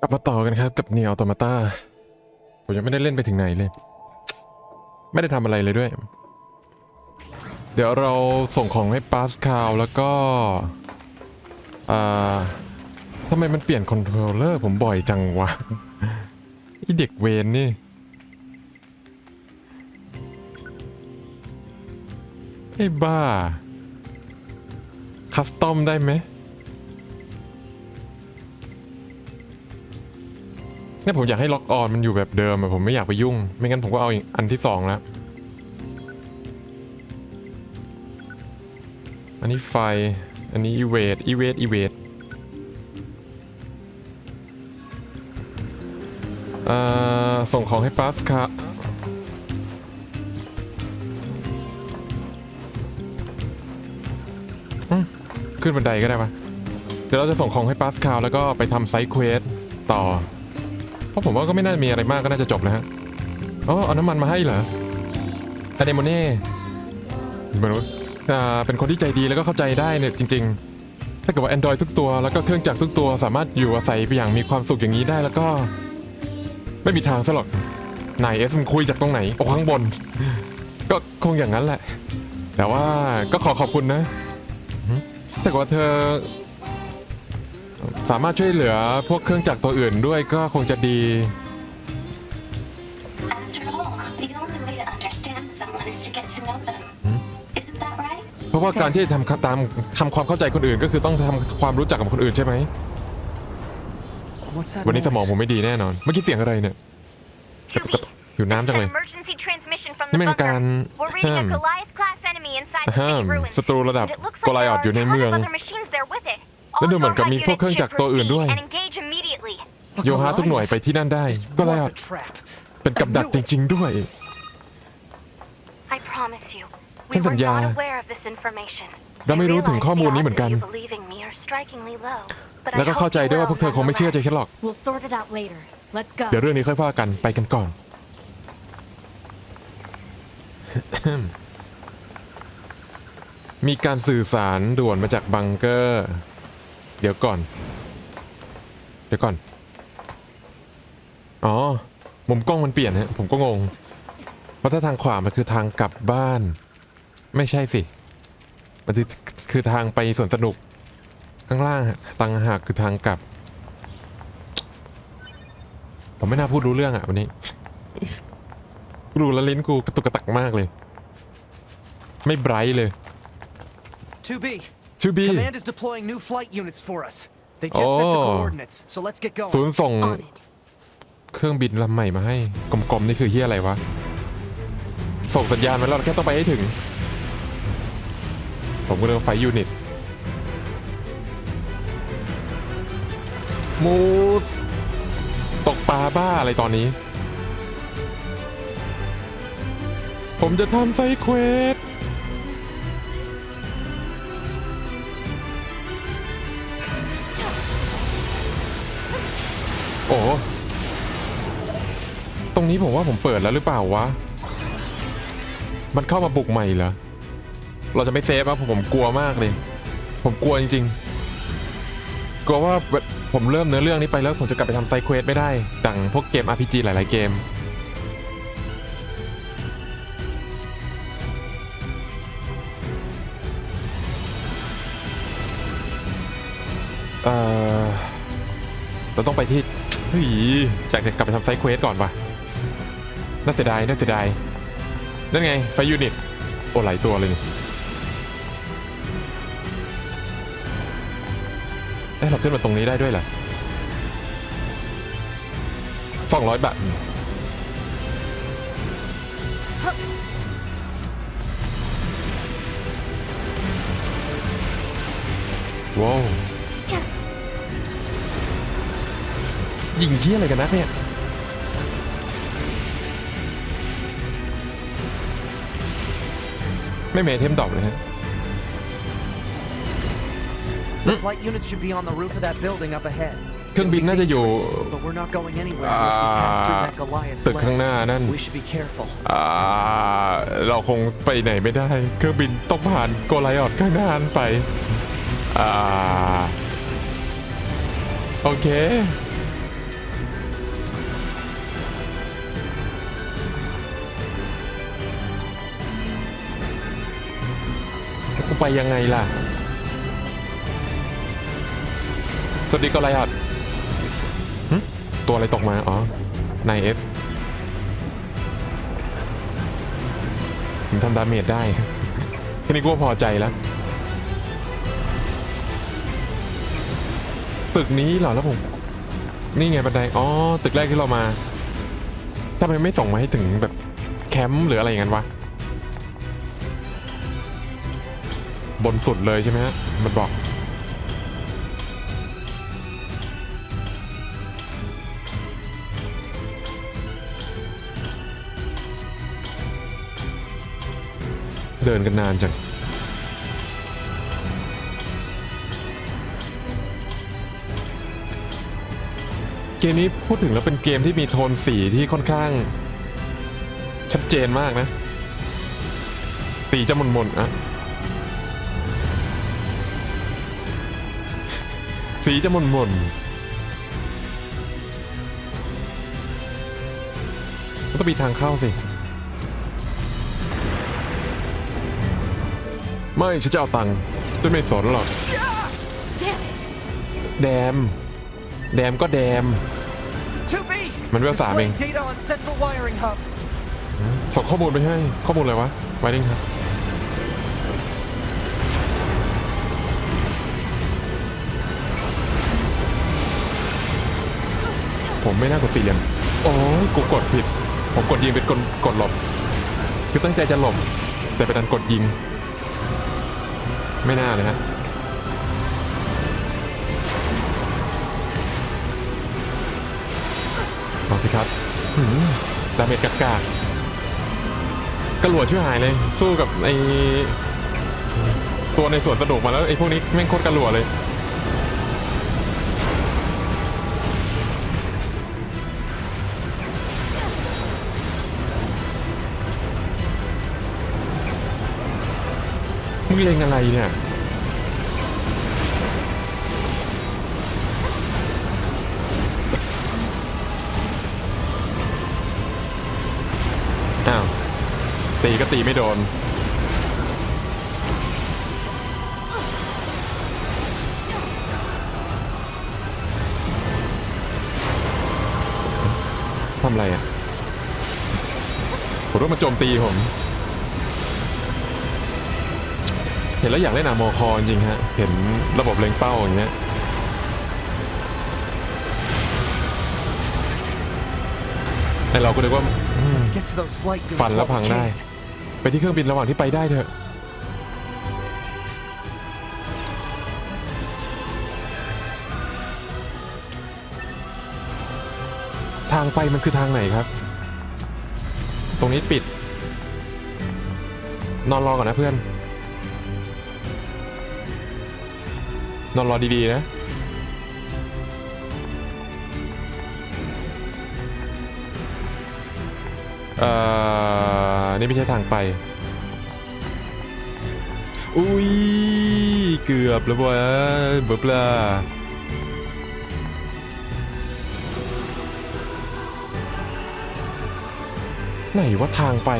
กลับมาต่อกันครับกับเนียออโตมาตาผมยังไม่ได้เล่นไปถึงไหนเลย ไม่ได้ทำอะไรเลยด้วย เดี๋ยวเราส่งของให้ปาสคาลแล้วก็อ่าทำไมมันเปลี่ยนคอนโทรลเลอร์ผมบ่อยจังวะไอเด็กเวนนี่ไอ้บ้า คัสตอมได้ไหม เนี่ยผมอยากให้ล็อกออนมันอยู่แบบเดิมอะผมไม่อยากไปยุ่ง ไม่งั้นผมก็เอาอีกอันที่สองแล้ว อันนี้ไฟ อันนี้อีเวทอีเวทอีเวทเอ่อส่งของให้ปาสคาอืมขึ้นบันไดก็ได้ปะเดี๋ยวเราจะส่งของให้ปาสคาลแล้วก็ไปทำไซด์เควสต่อ เพราะผมว่าก็ไม่น่ามีอะไรมากก็น่าจะจบแล้วฮะอ๋อเอาน้ำมันมาให้เหรออะเดโมเน่มนุษย์อ่าเป็นคนที่ใจดีแล้วก็เข้าใจได้เนี่ยจริง ๆ ถ้าเกิดว่า Android ทุกตัวแล้วก็เครื่องจักรทุกตัวสามารถอยู่อาศัยไปอย่างมีความสุขอย่างนี้ได้แล้วก็ ไม่มีทางซะหรอกนายเอสมันคุยจากตรงไหนโอ้ข้างบน ก็คงอย่างนั้นแหละ แต่ว่าก็ขอขอบคุณนะอือหือถ้าเกิดว่าเธอ สามารถช่วยเหลือพวกเครื่องจักรตัวอื่นด้วยก็คงจะดี After all, the only way to understand someone is to get to know them. Isn't that right? เพราะว่าการที่จะทำตามทำความเข้าใจคนอื่น ก็คือต้องทำความรู้จักกับคนอื่นใช่ไหม What's that วันนี้สมอง noise? ผมไม่ดีแน่นอน เมื่อกี้เสียงอะไรเนี่ยกระตุกกระตุกหิวน้ำจังเลย Emergency transmission from นี่ the เป็น bunker. การ We're reading ห้าม a Goliath class enemy inside the ห้าม city ruins. ศัตรูระดับ And it looks โก like ลายอ there ด are อยู่ใน tons เมือง of other machines there with it. แล้วดูเหมือนกับมีพวกเครื่องจักรตัวอื่นด้วย And engage immediately. โยฮาทุกหน่วยไปที่นั่นได้ This ก็แล้ว was a trap. เป็นกับดักจริง ๆ ด้วย I promise you, ฉั we น were สัญญา not aware of this information. เราไม่รู้ถึง I ข้อมูล realize นี้ the เหมือนกัน odds of you believing me are strikingly low, but I แล้วก็ hope เข้าใจ you ด้วยว่า will พวกเธอคงไม่เชื่อใจ nonetheless. ฉันหรอก We'll sort it out later. Let's go. เดี๋ยวเรื่องนี้ค่อยว่ากันไปกันก่อน มีการสื่อสารด่วนมาจากบังเกอร์เดี๋ยวก่อน เดี๋ยวก่อน อ๋อ มุมกล้องมันเปลี่ยนฮะ ผมก็งง เพราะถ้าทางขวามันคือทางกลับบ้าน ไม่ใช่สิ มันคือคือทางไปสวนสนุก ข้างล่างตังหากคือทางกลับ ผมไม่น่าพูดรู้เรื่องอะวันนี้กูแล้วลิ้นกูกระตุกกระตักมากเลย ไม่ไบรท์เลย 2B. ทูบี Command is deploying new flight units for us. They just sent the Oh. coordinates, so let's get ศู going. นย์ส่ง On it. เครื่องบินลำใหม่มาให้กลมๆนี่คือเฮียอะไรวะ ส่งสัญญาณมาแล้วเราแค่ต้องไปให้ถึง ผมก็เรียกว่าไฟยูนิตมูสตกปลาบ้าอะไรตอนนี้ ผมจะทำไซเควส ตรงนี้ผมว่าผมเปิดแล้วหรือเปล่าวะ มันเข้ามาบุกใหม่เหรอ เราจะไม่เซฟอะผมกลัวมากเลย ผมกลัวจริงๆ กลัวว่าผมเริ่มเนื้อเรื่องนี้ไปแล้วผมจะกลับไปทำไซเควสไม่ได้ ดังพวกเกม RPG หลายๆเกม เอ่อเราต้องไปที่เฮ้ยจากจะกลับไปทำไซเควสก่อนปะ น่าเสียดายน่าเสียดายนั่นไง ไฟยูนิต โอ้หลายตัวเลยนี่เอ๊ะเราขึ้นมาตรงนี้ได้ด้วยเหรอสองร้อยบาทว้าวยิงเฮี้ยอะไรกันนักเนี่ย ไม่เมทเทมดรอปเลยฮะ The flight units should be on the roof of that building up ahead. เครื่องบินน่าจะอยู่ Dangerous, but we're not going anywhere unless we pass through that Goliath's ตึกข้างหน้า legs. นั่น We should be careful. อ่าเราคงไปไหนไม่ได้ เครื่องบินต้องผ่านโกไลออดข้างหน้านั้นไปอ่าโอเค ไปยังไงล่ะ สวัสดีก็ไรอัดตัวอะไรตกมา อ๋อนายเอสผมทำดาเมจได้ แค่นี้กูก็พอใจแล้ว ตึกนี้เหรอแล้วผม นี่ไงบันได อ๋อ ตึกแรกที่เรามาทำไมไม่ส่งมาให้ถึงแบบแคมป์หรืออะไรอย่างนั้นวะ บนสุดเลยใช่ไหมฮะ มันบอก เดินกันนานจังเกมนี้พูดถึงแล้วเป็นเกมที่มีโทนสีที่ค่อนข้าง ชัดเจนมากนะ สีจะมนๆอะ สีจะมนๆมันต้องมีทางเข้าสิ ไม่ฉันจะเอาตังค์จะไม่สนหรอก Damn it! แดม แดมก็แดม 2B! Man, we have Displaying timing. data on central wiring hub. ส่งข้อมูลไปให้ ข้อมูลอะไรวะไวริงครับ ผมไม่น่ากดสี่เหลี่ยมโอ้ยกูกดผิด ผมกดยิงเป็นกดกดหลบ คือตั้งใจจะหลบ แต่เป็นดันกดยิง ไม่น่าเลยฮะลองสิครับดาเมจกากๆกระหลวดช่วยหายเลย สู้กับไอตัวในสวนสนุกมาแล้วไอพวกนี้แม่งโคตรกระหลวดเลย มึงเลงอะไรเนี่ยอ้าวตีก็ตีไม่โดน ทำอะไรอะผมรู้มันโจมตีผม ห็นแล้วอยากเล่นอาโมคอจริงๆฮะ เห็นระบบเล็งเป้าอย่างเงี้ยไอเราก็นึกว่าอืม Let's get to those flight units ฟันแล้ว while พัง we ได้ can. ไปที่เครื่องบินระหว่างที่ไปได้เถอะทางไปมันคือทางไหนครับ ตรงนี้ปิด นอนรอก่อนนะเพื่อน นอนรอดีๆนะ เอ่อ นี่ไม่ใช่ทางไป อุ้ย เกือบแล้วเว้ยเบิบลาไหนว่าทางไป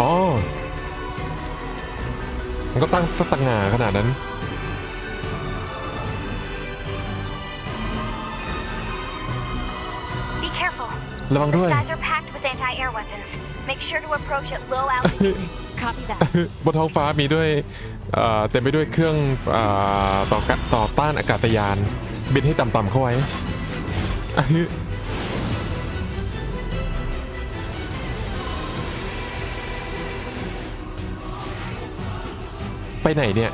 อ๋อ มันก็ตั้งสตังงาขนาดนั้น Be careful. ระวังด้วย Guys are packed with anti-air weapons. Make sure to approach at low altitude. Copy that. บนท้องฟ้ามีด้วยเอ่อเต็มไปด้วยเครื่องเออต่อกะต่อต้านอากาศยาน บินให้ต่ำๆเข้าไว้อะฮึ ไปไหนเนี่ย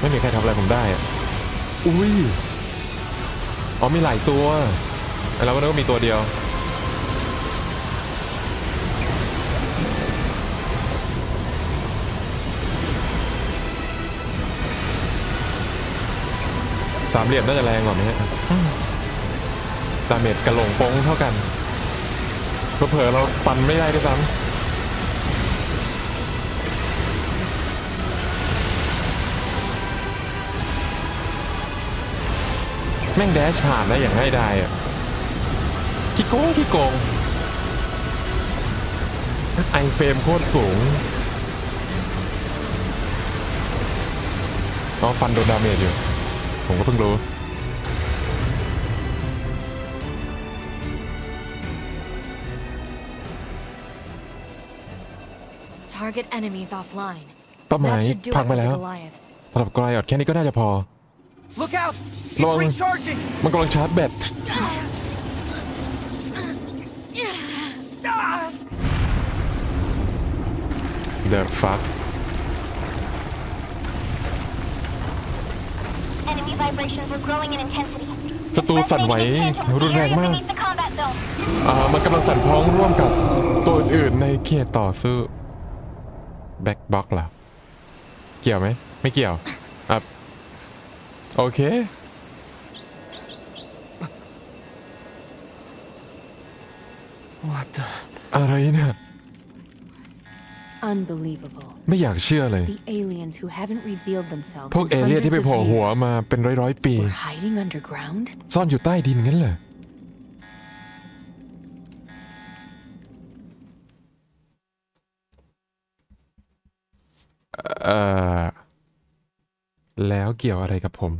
ไม่มีใครทำอะไรผมได้อะอุ้ย อ๋อมีหลายตัวไอ้เราก็นึกว่ามีตัวเดียว สามเหลี่ยมน่าจะแรงกว่าไหมฮะ ดาเมจกระโหลงโป้งเท่ากันเผลอเราฟันไม่ได้ด้วยซ้ำแม่งแดชผ่านได้อย่างง่ายดายอะขี้โกงขี้โกงไอเฟรมโคตรสูงอ๋อฟันโดนดาเมจอยู่ ผมก็เพิ่งรู้ Target enemies offline. เป้าหมาย That should do พั it ง for ไป the แล้ว Goliaths. สำหรับกรายอดแค่นี้ก็น่าจะพอ Look out! It's Long. recharging! มันกำลังชาร์จแบต Ah! The fuck Enemy vibrations are growing in intensity. ศัตรูสั่นไหว Resonating into รุนแรง areas มาก beneath the combat zone. อ่ามันกำลังสั่นพ้องร่วมกับตัวอื่นๆในเขตต่อสู้ แบ็กบ็อกเหรอ เกี่ยวไหม ไม่เกี่ยวอะโอเค What the? อะไรเนี่ย Unbelievable. ไม่อยากเชื่อเลย The aliens who haven't revealed themselves พวก in เอเลี่ยนที่ไป hundreds โผล่ of หัว years มาเป็นร้อยร้อยๆปี were hiding underground? ซ่อนอยู่ใต้ดินงั้นเหรอ เอ่อ แล้วเกี่ยวอะไรกับผม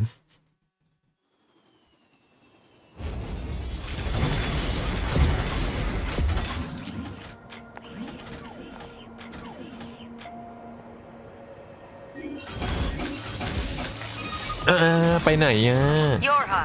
เออไปไหนอะ Yorha,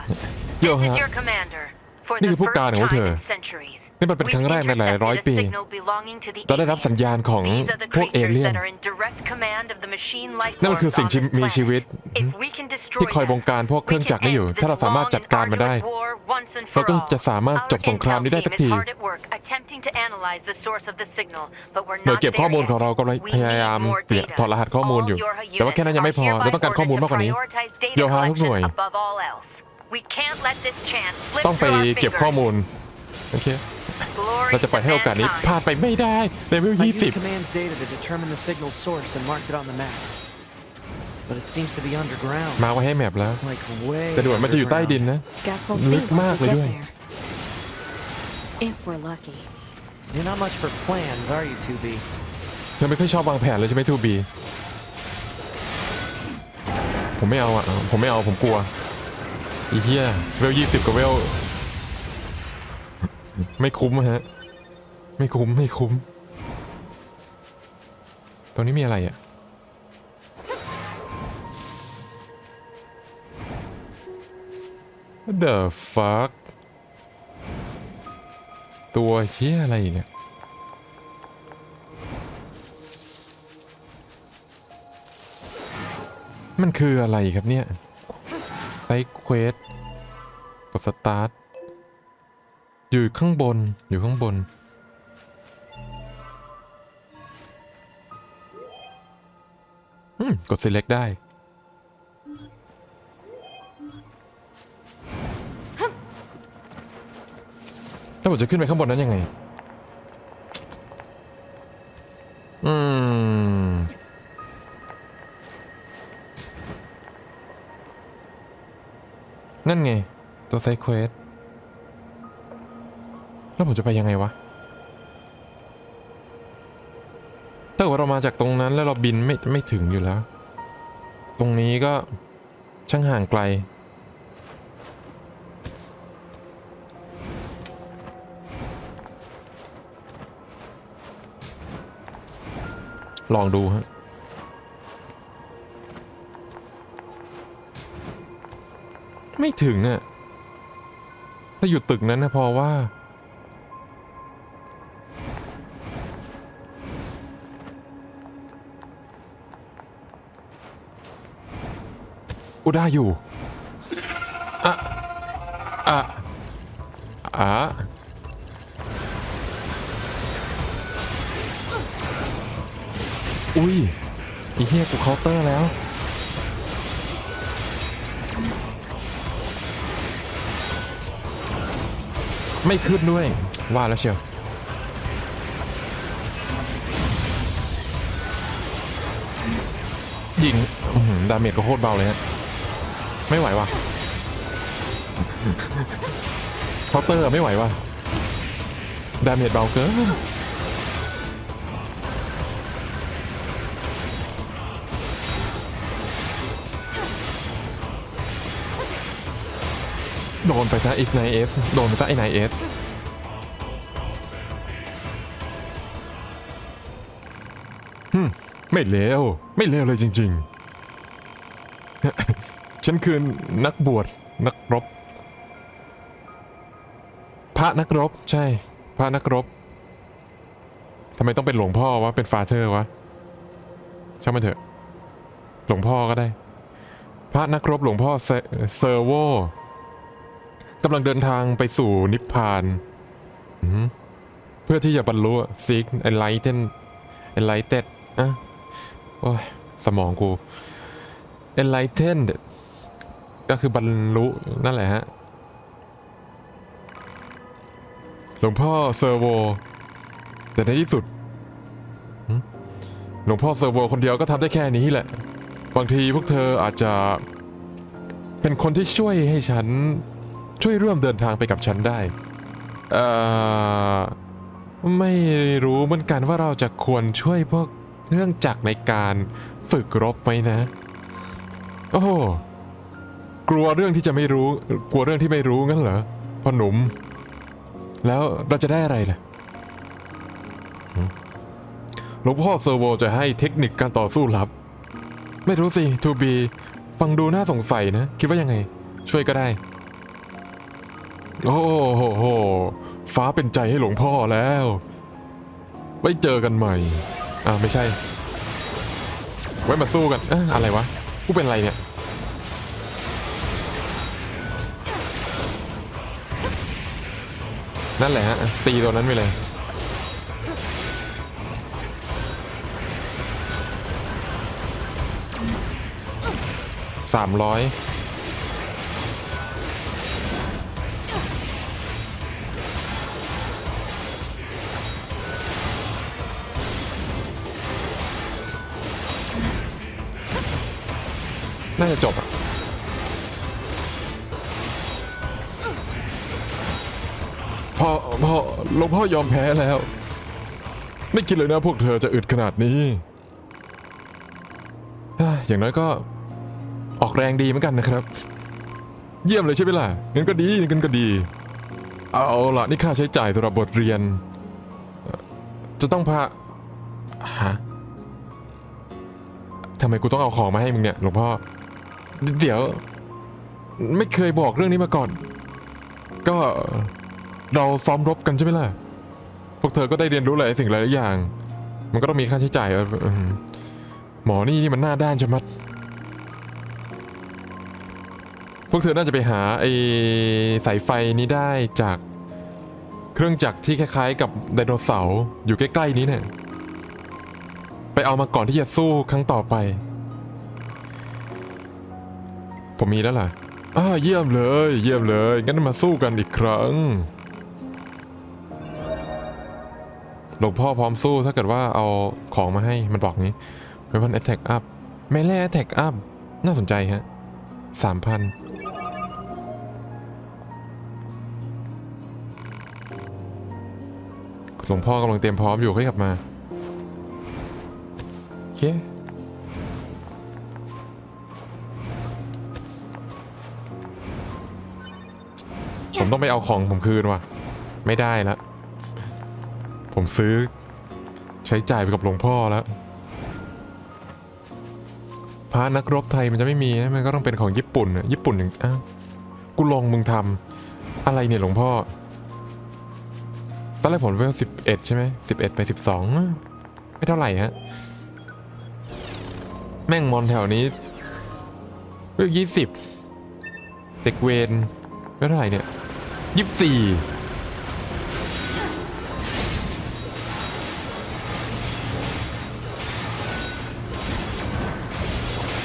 Yorha. this is your commander. For นี่ the คือผู้ first การของ time เธอ in centuries. นี่มันเป็นครั้งแรกในหลายร้อย We've ปี intercepted a signal belonging to the เราได้รับสัญญาณของ aliens. These are the พวกเอ creatures เลี่ยน that are in direct command of the machine life นั่นมันคือ forms สิ่ง on ที่ this มี planet. ชีวิต If we can destroy ที่คอยบง them, การพวกเครื่องจักรนี้อยู่ we can end ถ้าเราสามารถ this จัดการมันได้ long and arduous war once and เรา for ก็ all. จะสามารถจบ Our สงครามนี้ได้ intel สัก team ที is hard at work attempting to analyze the source of the signal, but we're หน่วย not เก็บ there ข้อมูล yet. ของเรากำลัง We พยายาม need more เปลี่ยน data. ถอดรหัสข้อมูลอยู่ All Yorha แต่ว่าแค่นั้นยังไม่พอ units เราต้องการข้อมูลมากกว่านี้ are hereby ordered to prioritize data โยฮาทุกหน่วย collection above all else. We can't let this chance slip ต้องไป through our เก็บข้อ fingers. มูล โอเค Glory เราจะปล่อยให้โอกาสนี้พลาดไปไม่ได้เลเวล I used 20 command's data to determine the signal's source and marked it on the map. But it seems to be underground. มาไว้ให้แมปแล้ว Like way แต่ดูเหมือนมันจะอยู่ใต้ดิน underground. นะ Guess we'll Look see once mad we get เลยด้วย there. If we're lucky. You're not much for plans, are you, 2B? เธอไม่ค่อยชอบวางแผนเลยใช่ไหมทูบีผมไม่เอาอะ ผมไม่เอาผมกลัวอีเหี้ยเวลยี่สิบกับเวล ไม่คุ้มอะฮะ ไม่คุ้มไม่คุ้ม ตรงนี้มีอะไรอะ What the fuck ตัวเหี้ยอะไรอีกอะมันคืออะไรครับเนี่ยไซเควสกดสตาร์ท อยู่ข้างบน อยู่ข้างบน อืม กด select ได้ แล้วผมจะขึ้นไปข้างบนนั้นยังไง อืม นั่นไง ตัวไซเควส แล้วผมจะไปยังไงวะถ้าเกิดว่าเรามาจากตรงนั้นแล้วเราบินไม่ไม่ถึงอยู่แล้ว ตรงนี้ก็ช่างห่างไกล ลองดูฮะไม่ถึงอะ ถ้าอยู่ตึกนั้นนะพอว่า อุได้อยู่อะอะอะอุ้ยไอีเหี้ยกูเคาน์เตอร์แล้ว ไม่ขึ้นด้วย ว่าแล้วเชียวยิงอื้อหือดาเมจก็โคตรเบาเลยฮะ ไม่ไหวว่ะเคาน์เตอร์ไม่ไหวว่ะดาเมจเบาเกินโดนไปซะอีกไนเอสโดนไปซะไอ้ไนเอสฮึไม่เลวไม่เลวเลยจริง ๆ ฉันคือนักบวชนักรบ พระนักรบใช่ พระนักรบทำไมต้องเป็นหลวงพ่อวะ เป็นฟาเธอร์วะ ช่างมันเถอะ หลวงพ่อก็ได้ พระนักรบหลวงพ่อเซเซอร์โวกำลังเดินทางไปสู่นิพพานเพื่อที่จะบรรลุซิกไอไลท์เทนไอไลท์เต็ดอะโอ้ยสมองกู enlightened ก็คือบรรลุนั่นแหละฮะ หลวงพ่อเซอร์โว แต่ในที่สุด หลวงพ่อเซอร์โวคนเดียวก็ทำได้แค่นี้แหละ บางทีพวกเธออาจจะเป็นคนที่ช่วยให้ฉันช่วยร่วมเดินทางไปกับฉันได้ เอ่อ ไม่รู้เหมือนกันว่าเราจะควรช่วยพวกเรื่องจักรในการฝึกรบไหมนะ โอ้ กลัวเรื่องที่จะไม่รู้ กลัวเรื่องที่ไม่รู้งั้นเหรอพ่อหนุ่ม แล้วเราจะได้อะไรล่ะหลวงพ่อเซอร์โวจะให้เทคนิคการต่อสู้ลับ ไม่รู้สิทูบีฟังดูน่าสงสัยนะ คิดว่ายังไง ช่วยก็ได้ โอ้โหโหฟ้าเป็นใจให้หลวงพ่อแล้วไว้เจอกันใหม่ อ่าไม่ใช่ ไว้มาสู้กันอะอะไรวะ กูเป็นอะไรเนี่ย นั่นแหละฮะ ตีตัวนั้นไปเลย สามร้อยน่าจะจบอะ พ่อพ่อหลวงพ่อยอมแพ้แล้ว ไม่คิดเลยนะพวกเธอจะอึดขนาดนี้ อย่างน้อยก็ออกแรงดีเหมือนกันนะครับ เยี่ยมเลยใช่ไหมล่ะงั้นก็ดีงั้นก็ดี เอาล่ะนี่ค่าใช้จ่ายสำหรับบทเรียน จะต้องพาฮะทำไมกูต้องเอาของมาให้มึงเนี่ยหลวงพ่อ เดี๋ยว ไม่เคยบอกเรื่องนี้มาก่อน ก็ เราซ้อมรบกันใช่ไหมล่ะ พวกเธอก็ได้เรียนรู้หลายสิ่งหลายอย่าง มันก็ต้องมีค่าใช้จ่ายหมอนี่นี่มันหน้าด้านชะมัด พวกเธอน่าจะไปหาไอ้สายไฟนี้ได้จากเครื่องจักรที่คล้ายๆ กับไดโนเสาร์อยู่ใกล้ๆนี้เนี่ยไปเอามาก่อนที่จะสู้ครั้งต่อไป ผมมีแล้วล่ะอ้าเยี่ยมเลย เยี่ยมเลยงั้นมาสู้กันอีกครั้ง หลวงพ่อพร้อมสู้ถ้าเกิดว่าเอาของมาให้มันบอกงี้ Weapon Attack Up ไม่แล่ Attack Up น่าสนใจฮะสามพันหลวงพ่อกำลังเตรียมพร้อมอยู่ให้กลับมาโอเคผมต้องไปเอาของผมคืนว่ะ ไม่ได้ละ ผมซื้อ ใช้จ่ายไปกับหลวงพ่อแล้วพระนักรบไทยมันจะไม่มีนะมันก็ต้องเป็นของญี่ปุ่นนะญี่ปุ่นอย่างอ้าวกูลองมึงทำอะไรเนี่ยหลวงพ่อตอนแรกผมเวลสิบเอ็ดใช่ไหมสิบเอ็ดไปสิบสองไม่เท่าไหร่ฮะแม่งมอนแถวนี้เวลยี่สิบเด็กเวนไม่เท่าไหร่เนี่ยยี่สิบสี่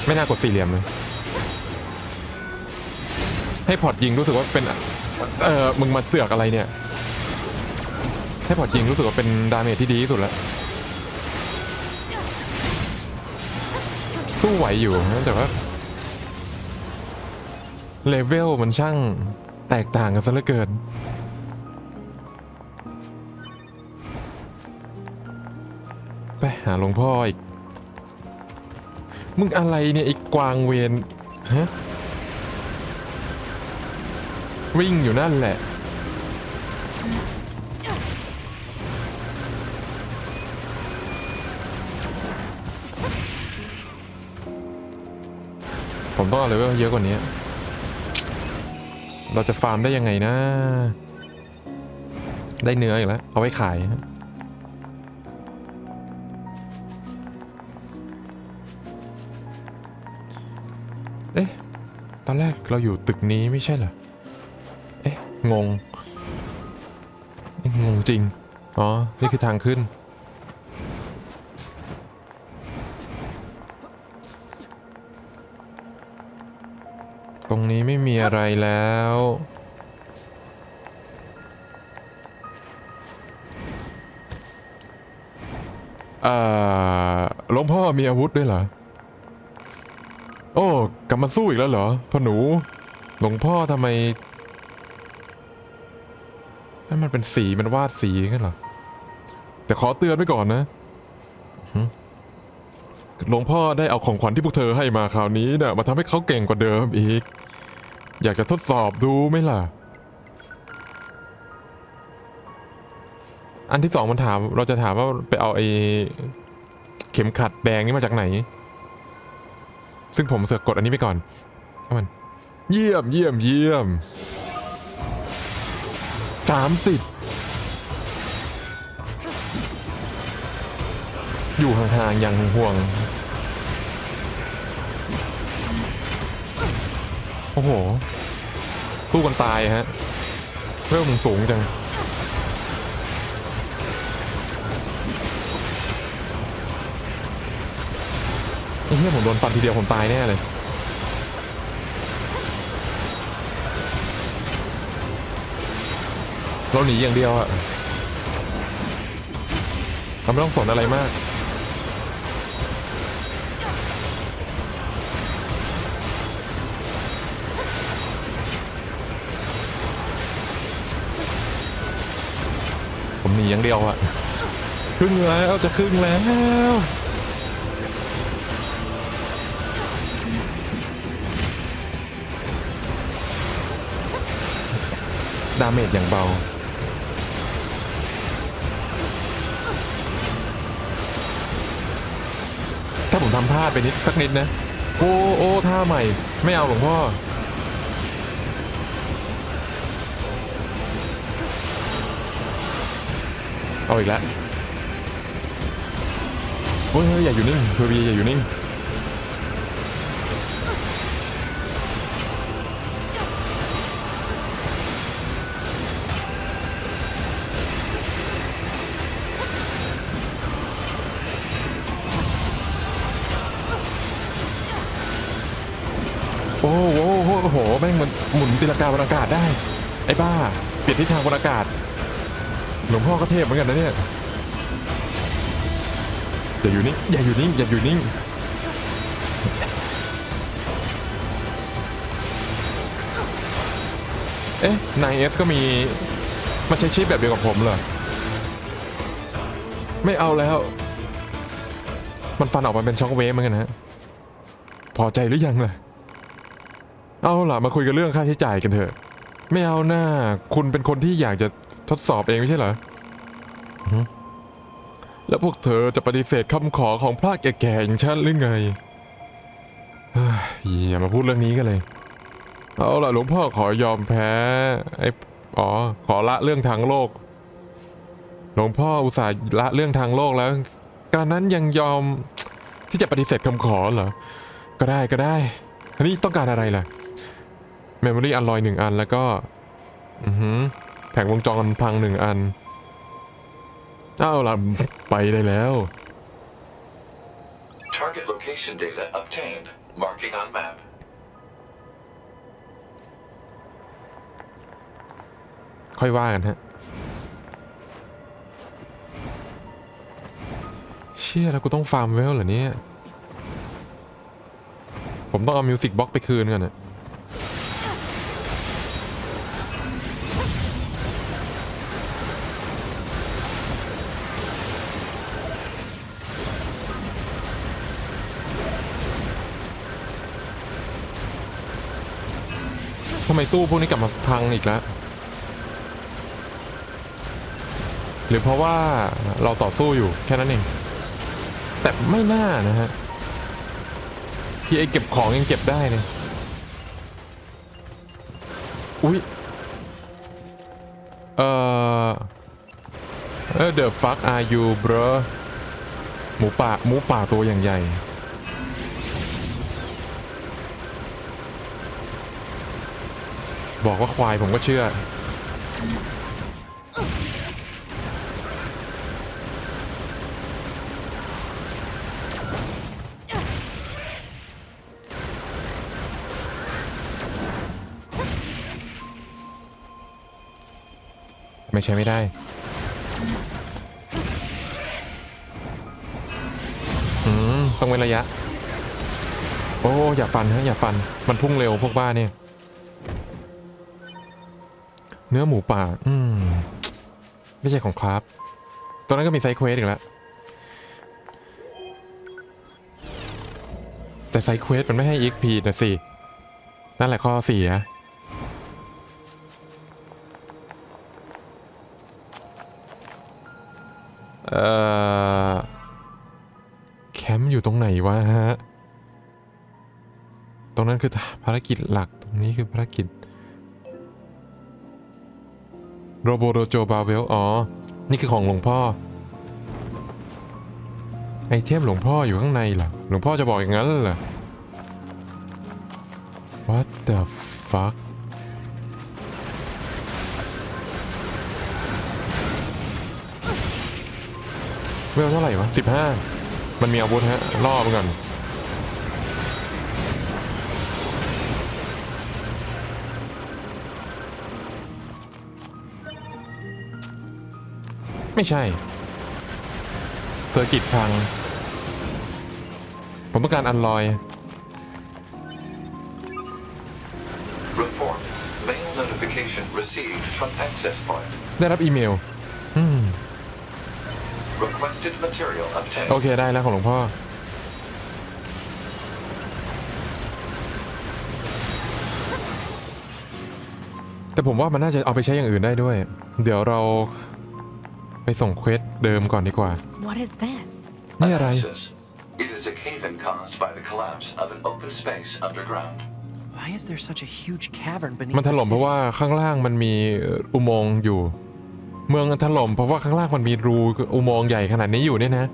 ไม่น่ากดสี่เหลี่ยมเลย ให้พอร์ตยิงรู้สึกว่าเป็น เออมึงมาเสือกอะไรเนี่ย ให้พอร์ตยิงรู้สึกว่าเป็นดาเมจที่ดีที่สุดแล้ว สู้ไหวอยู่แต่ว่าเลเวลมันช่างแตกต่างกันซะเหลือเกินไปหาหลวงพ่ออีก มึงอะไรเนี่ยไอ้กวางเวนฮะวิ่งอยู่นั่นแหละ ผมต้องเอาเลเวลเยอะกว่านี้ เราจะฟาร์มได้ยังไงนะ ได้เนื้ออีกแล้ว เอาไว้ขายฮะ ตอนแรกเราอยู่ตึกนี้ไม่ใช่เหรอ เอ๊ะ งง งงจริง อ๋อ นี่คือทางขึ้น ตรงนี้ไม่มีอะไรแล้ว เอ่อหลวงพ่อมีอาวุธด้วยเหรอ โอ้กลับมาสู้อีกแล้วเหรอพ่อหนู หลวงพ่อทำไมนั่นมันเป็นสีมันวาดสีกันเหรอ แต่ขอเตือนไว้ก่อนนะหลวงพ่อได้เอาของขวัญที่พวกเธอให้มาคราวนี้เนี่ยมาทำให้เขาเก่งกว่าเดิมอีก อยากจะทดสอบดูไหมล่ะ อันที่สองมันถามเราจะถามว่าไปเอาไอ้เข็มขัดแดงนี่มาจากไหน ซึ่งผมเสือกกดอันนี้ไปก่อนถ้ามัน เยี่ยมเยี่ยมเยี่ยมสามสิบอยู่ห่างๆอย่างห่วง โอ้โหสู้กันตายฮะเริ่มมึงสูงจัง เหี้ยผมโดนฟันทีเดียวผมตายแน่เลยเราหนีอย่างเดียวอะเราไม่ต้องสนอะไรมาก ผมหนีอย่างเดียวอะครึ่งแล้วจะครึ่งแล้ว ดาเมจอย่างเบา ถ้าผมทำพลาดไปนิดสักนิดนะ โอ้โอ้ท่าใหม่ ไม่เอาหลวงพ่อ เอาอีกแล้วเฮ้ยเฮ้ยอย่าอยู่นิ่งเพอร์บีอย่าอยู่นิ่ง ตีลังกาบนอากาศได้ ไอ้บ้า เปลี่ยนทิศทางบนอากาศ หลวงพ่อก็เทพเหมือนกันนะเนี่ย อย่าอยู่นิ่ง อย่าอยู่นิ่ง อย่าอยู่นิ่ง เอ๊ะนายเอสก็มี มันใช้ชีพแบบเดียวกับผมเหรอ ไม่เอาแล้ว มันฟันออกมาเป็นช็อกเวฟเหมือนกันนะฮะ พอใจหรือยังล่ะ เอาล่ะมาคุยกันเรื่องค่าใช้จ่ายกันเถอะ ไม่เอาหน้า คุณเป็นคนที่อยากจะทดสอบเองไม่ใช่เหรออือฮึแล้วพวกเธอจะปฏิเสธคำขอของพระแก่ๆอย่างฉันหรือไงเฮ้ยอย่ามาพูดเรื่องนี้กันเลย เอาล่ะหลวงพ่อขอยอมแพ้ไอ้อ๋อ ขอละเรื่องทางโลก หลวงพ่ออุตส่าห์ละเรื่องทางโลกแล้ว การนั้นยังยอมที่จะปฏิเสธคำขอเหรอ ก็ได้ก็ได้อันนี้ต้องการอะไรล่ะเมมโมรี่อันลอยหนึ่งอันแล้วก็อือหือแผงวงจรพังหนึ่งอันเอาล่ะไปได้แล้ว Target location data obtained. Marking on map. ค่อยว่ากันฮะ เชี่ยแล้วกูต้องฟาร์มเวลเหรอเนี่ย ผมต้องเอามิวสิกบ็อกไปคืนก่อนนะ ไมตู้พวกนี้กลับมาพังอีกแล้ว หรือเพราะว่าเราต่อสู้อยู่แค่นั้นเอง แต่ไม่น่านะฮะ ที่ไอ้เก็บของยังเก็บได้เลยอุ้ยเออเออ the fuck are you bro หมูป่าหมูป่าตัวอย่างใหญ่ บอกว่าควายผมก็เชื่อ ไม่ใช่ไม่ได้ต้องเว้นระยะ โอ้ อย่าฟันฮะอย่าฟัน มันพุ่งเร็วพวกบ้าเนี่ย นื้อหมูป่า อืม ไม่ใช่ของคราฟตัวนั้นก็มีไซส์เควสอีกแล้ว แต่ไซส์เควสมันไม่ให้ XP นะสิ นั่นแหละข้อเสียเอ่อ แคมป์อยู่ตรงไหนวะฮะ ตรงนั้นคือภารกิจหลัก ตรงนี้คือภารกิจ โรโบโดโจบาเวล อ๋อ นี่คือของหลวงพ่อ ไอเทมหลวงพ่ออยู่ข้างในเหรอ หลวงพ่อจะบอกอย่างนั้นเหรอ What the fuck เวลเท่าไหร่วะสิบห้ามันมีอาวุธฮะล่อมันก่อน ไม่ใช่ เซอร์กิตพัง ผมต้องการอันลอย Report. Mail notification received from access point. ได้รับอีเมลอืม Requested material obtained. โอเคได้แล้วของหลวงพ่อ แต่ผมว่ามันน่าจะเอาไปใช้อย่างอื่นได้ด้วย เดี๋ยวเรา ไปส่งเควสเดิมก่อนดีกว่า What is this? นี่อะไร Analysis. It is a cave-in caused by the collapse of an open space underground. Why is there such a huge cavern beneath มันถ the ล่มเพราะ city? ว่าข้างล่างมันมีอุโมงค์อยู่ เมืองมันถล่มเพราะว่าข้างล่างมันมีรูอุโมงค์ใหญ่ขนาดนี้อยู่เนี่ยนะ